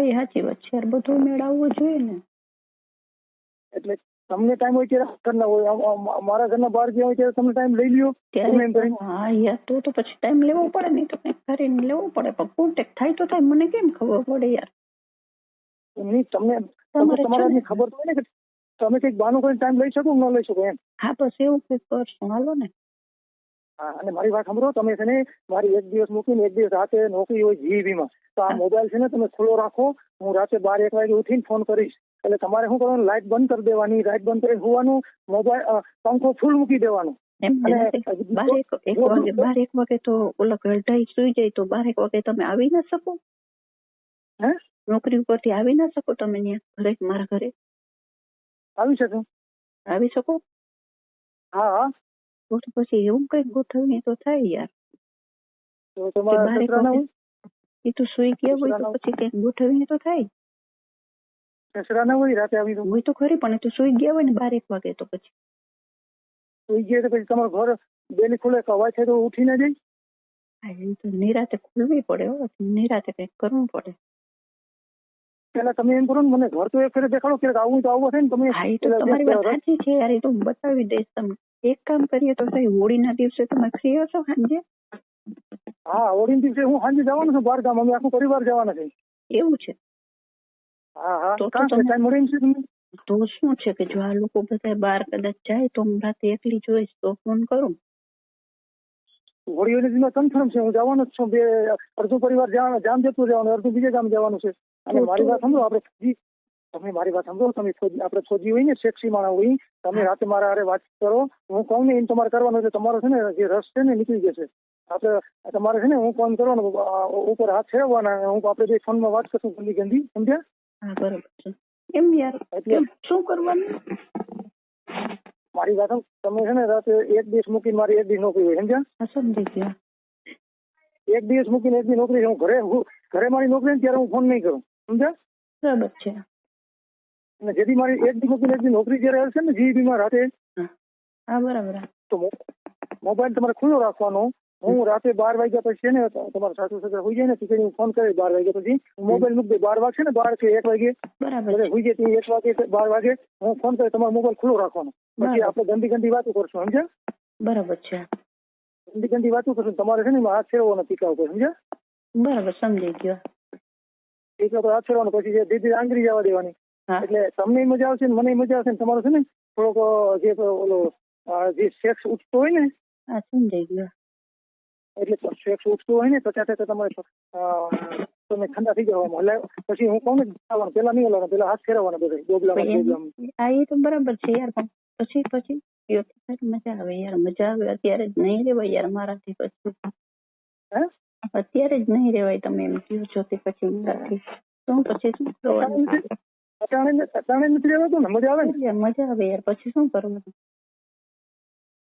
હા એ સાચી વાત છે. બધું મેળવવો જોઈએ ને. એટલે તમને ટાઈમ હોય ત્યારે ઘરના હોય મારા ઘરના બહાર ગયા હોય ત્યારે તમે ટાઈમ લઈ લ્યો. ત્યારે હા યાર તો તો પછી ટાઈમ લેવો પડે નહીં તો કંઈક કરીને લેવો પડે. પણ કોન્ટેક્ટ થાય તો થાય. મને કેમ ખબર પડે યાર? નહીં તમને તમારે ખબર તો હોય ને કે તમે કંઈક બહાનું કરીને ટાઈમ લઈ શકો ન લઈ શકો એમ. હા બસ એવું કંઈક કરશું. હાલો ને. અને મારી વાત સાંભળો તમે છે ને મારી એક દિવસ મૂકીને એક દિવસ રાતે નોકરી હોય જીવીમાં તો આ મોબાઈલ છે ને તમે ખુલ્લો રાખો હું રાતે બાર એક વાગે ઉઠીને ફોન કરીશ. એટલે તમારે શું કરવાનું લાઇટ બંધ કરી દેવાની લાઇટ બંધ કરી હોવાનું મોબાઈલ પંખો ફૂલ મૂકી દેવાનો. એમ અને નથી. બાર એક એક વાગે બાર એક વાગે તો ઓલા ગરઢાઈ સુઈ જાય તો બારેક વાગે તમે આવી ના શકો? હે? નોકરી ઉપરથી આવી ના શકો તમે ત્યાં ઘરે મારા ઘરે? આવી શકો. આવી શકો? હા હા. તો પછી એવું કંઈક ગોઠવણી તો થાય યાર તો તમારા બાર એક સસરા ના વાગે એ તો સુઈ ગયા હોય તો પછી કંઈક ગોઠવણી તો થાય હોય સસરા ના હોય રાતે આવી તો હોય તો ખરી પણ એ તો સુઈ ગયા હોય ને બાર એક વાગે તો પછી સુઈ ગયા તો પછી તમારું ઘર બેલી ખુલે અવાજ થાય તો ઉઠી ના જાય એ તો નિરાતે ખુલવી પડે હો નિરાતે કંઈક કરવું પડે પેલા તમે એમ કરો ને મને ઘર તો એક ફેરે દેખાડો કે આવું તો આવું હશે ને તમે હા એ તો તમારી વાત સાચી છે યાર એ તો હું બતાવી દઈશ તમને. એક કામ કરીએ તો સાહેબ હોળીના દિવસે તમે ફ્રી હશો સાંજે? હા ઓડિન દિવસે હું સાંજે જવાનું છું બાર ગામ અમે આખું પરિવાર જવાના છે. એવું છે? હા હા. તો ટાઈમ મળે છે તમને? તો શું છે કે જો આ લોકો બધા બહાર કદાચ જાય તો હું રાતે એકલી જોઈશ તો ફોન કરું? હોળી દિવસમાં કન્ફર્મ છે હું જવાનો જ છું બે અડધું પરિવાર જામ જતું જવાનું અડધું બીજે ગામ જવાનું છે. અને મારી વાત સાંભળો આપણે તમે મારી વાત સાંભળો તમે ફોજી આપણે ફોજી હોય ને સેક્સી માણા હોય તમે રાતે મારા હારે વાત કરો હું કહું ને એમ તમારે કરવાનું એટલે તમારો છે ને જે રસ છે ને નીકળી જશે. આપણે તમારે છે ને હું ફોન કરવાનો ઉપર હાથ ફેરવવાના હું આપણે જે ફોનમાં વાત કરશું ગંદી ગંદી સમજ્યા? બરાબર છે. એમ યાર એટલે- શું કરવાનું? મારી વાત તમે છે ને રાતે એક દિવસ મૂકીને મારી એક દિવસ નોકરી હોય સમજ્યા? સમજી ગયા. એક દિવસ મૂકીને એક દિવસ નોકરી છે. હું ઘરે ઘરે મારી નોકરી ત્યારે હું ફોન નહીં કરું. સમજ્યા? બરાબર છે. અને જેથી મારી એક દિવસની નોકરી જયારે હશે ને જીબી માં રાતે? હા. બરાબર તો મોબાઈલ તમારે ખુલ્લો રાખવાનો. હું રાતે બાર વાગ્યા પછી છે ને તમારા સાસુ સસરા હોઈ જાય ને ટીચર હું ફોન કરી બાર વાગ્યા પછી. હું મોબાઈલ મૂકી દઉં બાર વાગશે ને બાર કે એક વાગે? બરાબર હોઈ જાય એક વાગે બાર વાગે હું ફોન કરે તમારો મોબાઈલ ખુલ્લો રાખવાનો. પછી આપણે ગંદી ગંદી વાતો કરશું સમજ્યા? બરાબર છે. ગંદી ગંદી વાતો કરશું તમારે છે ને હાથ ફેરવવાનો ટીકા ઉપર સમજ્યા? બરાબર સમજી ગયો. ટીકા ઉપર હાથ પછી જે દીદી આંગળી જવા દેવાની. એટલે તમને મજા આવશે ને મને મજા આવશે ને તમારો છે ને થોડોક જે ઓલો જે સેક્સ ઉઠતો હોય ને સમજાઈ ગયો. એટલે સેક્સ ઉઠતું હોય ને તો ત્યાં ત્યાં તમારે તમે ઠંડા થઈ જવા એટલે પછી હું કહું ને જવાનું પેલા નહીં ઓલા પેલા હાથ ફેરવવાનો બધા ડોબલા હા એ તો બરાબર છે યાર પણ પછી પછી મજા આવે યાર મજા આવે અત્યારે જ નહીં રેવાય યાર મારાથી પછી. હે? અત્યારે જ નહીં રેવાય તમે એમ કહો છો તે પછી શું પછી શું કરવાનું? નથી રહેવાતું ને? મજા આવે ને? મજા આવે યાર પછી શું કરવાનું?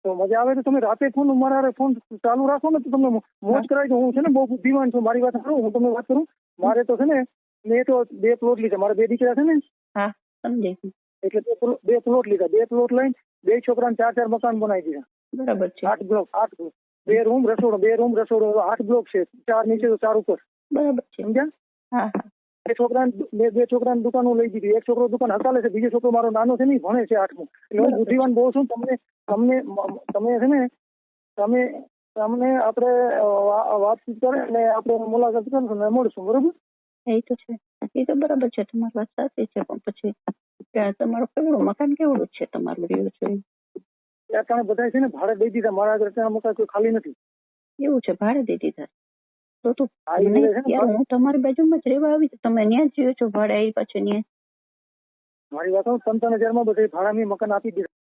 તો મજા આવે તો તમે રાતે ફોન મારા ફોન ચાલુ રાખો ને તો તમને મોજ કરાવી દઉં હું છે ને બહુ બુદ્ધિમાન છું મારી વાત કરું હું તમને વાત કરું. મારે તો છે ને મેં તો બે પ્લોટ લીધા મારા બે દીકરા છે ને. હા સમજાઈ એટલે બે બે પ્લોટ લીધા બે પ્લોટ લઈને બે છોકરાને ચાર ચાર મકાન બનાવી દીધા. બરાબર છે. આઠ બ્લોક આઠ બ્લોક બે રૂમ રસોડો બે રૂમ રસોડું આઠ બ્લોક છે ચાર નીચે તો ચાર ઉપર. બરાબર સમજ્યા? બે છોકરાને બે બે છોકરાની દુકાનો લઈ દીધી. એક છોકરો દુકાન હકાલે છે બીજો છોકરો મારો નાનો છે નહીં ભણે છે આઠમું. એટલે હું બુદ્ધિવાન બહુ છું તમને તમને તમે છે ને તમે તમને આપણે વાતચીત કરે ને આપણે મુલાકાત કરશું ને મળશું બરોબર? એ તો છે. એ તો બરાબર છે તમારી વાત સાચી છે પણ પછી તમારો તમારું કેવડું મકાન કેવડું છે તમારું રહ્યું છે? ત્યાં તમે બધા છે ને ભાડે દઈ દીધા. મારા ત્યાં મકાન કોઈ ખાલી નથી. એવું છે ભાડે દઈ દીધા. તો તો હા, એ હું તમારી બાજુમાં જ રહેવા આવી. તમે ત્યાં જ રહ્યો છો ભાડે આવી પાછું ત્યાં મારી વાત પંચાવન હજારમાં બધા ભાડાની મકાન આપી દીધા.